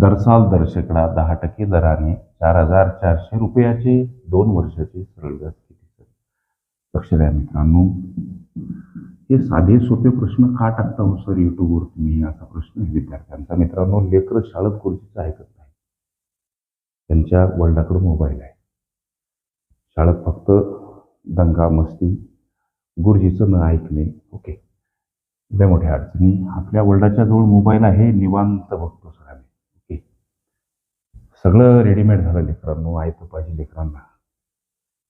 दरसाल दर्शकडा दहा टक्के दराने चार हजार चारशे रुपयाचे दोन वर्षाचे सरळ व्याज किती सर? लक्ष द्या मित्रांनो. हे साधे सोपे प्रश्न का टाकता हो सर युट्यूबवर तुम्ही? असा प्रश्न विद्यार्थ्यांचा. मित्रांनो लेकर शाळेत खुर्चीचं ऐकत नाही त्यांच्या वडिलाकडे मोबाईल आहे. शाळेत फक्त दंगा मस्ती गुरुजीचं न ऐकणे. ओके. लय मोठ्या अडचणी. आपल्या वडिलाच्या जवळ मोबाईल आहे. निवांत बघ. सगळं रेडीमेड झालं लेकरांनो ऐकलं पाहिजे लेकरांना.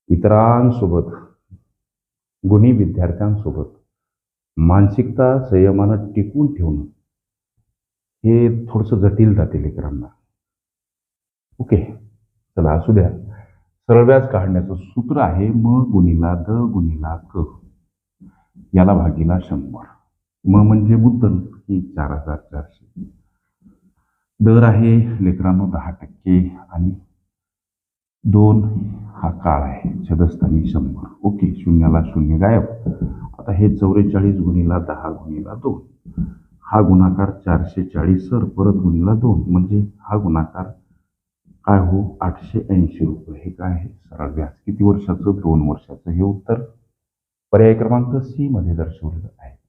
इतरांसोबत गुणी विद्यार्थ्यांसोबत मानसिकता संयमानं टिकून ठेवणं हे थोडंसं जटिल जाते लेकरांना. ओके चला असू द्या. सरळ व्याज काढण्याचं सूत्र आहे म गुणिला द गुणिला क. याला भागीला शंभर. म म्हणजे मुद्दल ही चार हजार चारशे. दर आहे लेकरांनो दहा टक्के आणि दोन हा काळ आहे छदस्थानी शंभर. ओके शून्याला शून्य गायब. आता हे चौवेचाळीस गुणीला दहा गुणीला दोन. हा गुणाकार चारशे चाळीस सर परत गुणीला दोन. म्हणजे हा गुणाकार काय हो? आठशे ऐंशी रुपये. हे काय आहे? सरळ व्याज. किती वर्षाचं? दोन वर्षाचं हे उत्तर पर्याय क्रमांक सी मध्ये दर्शवलेलं आहे.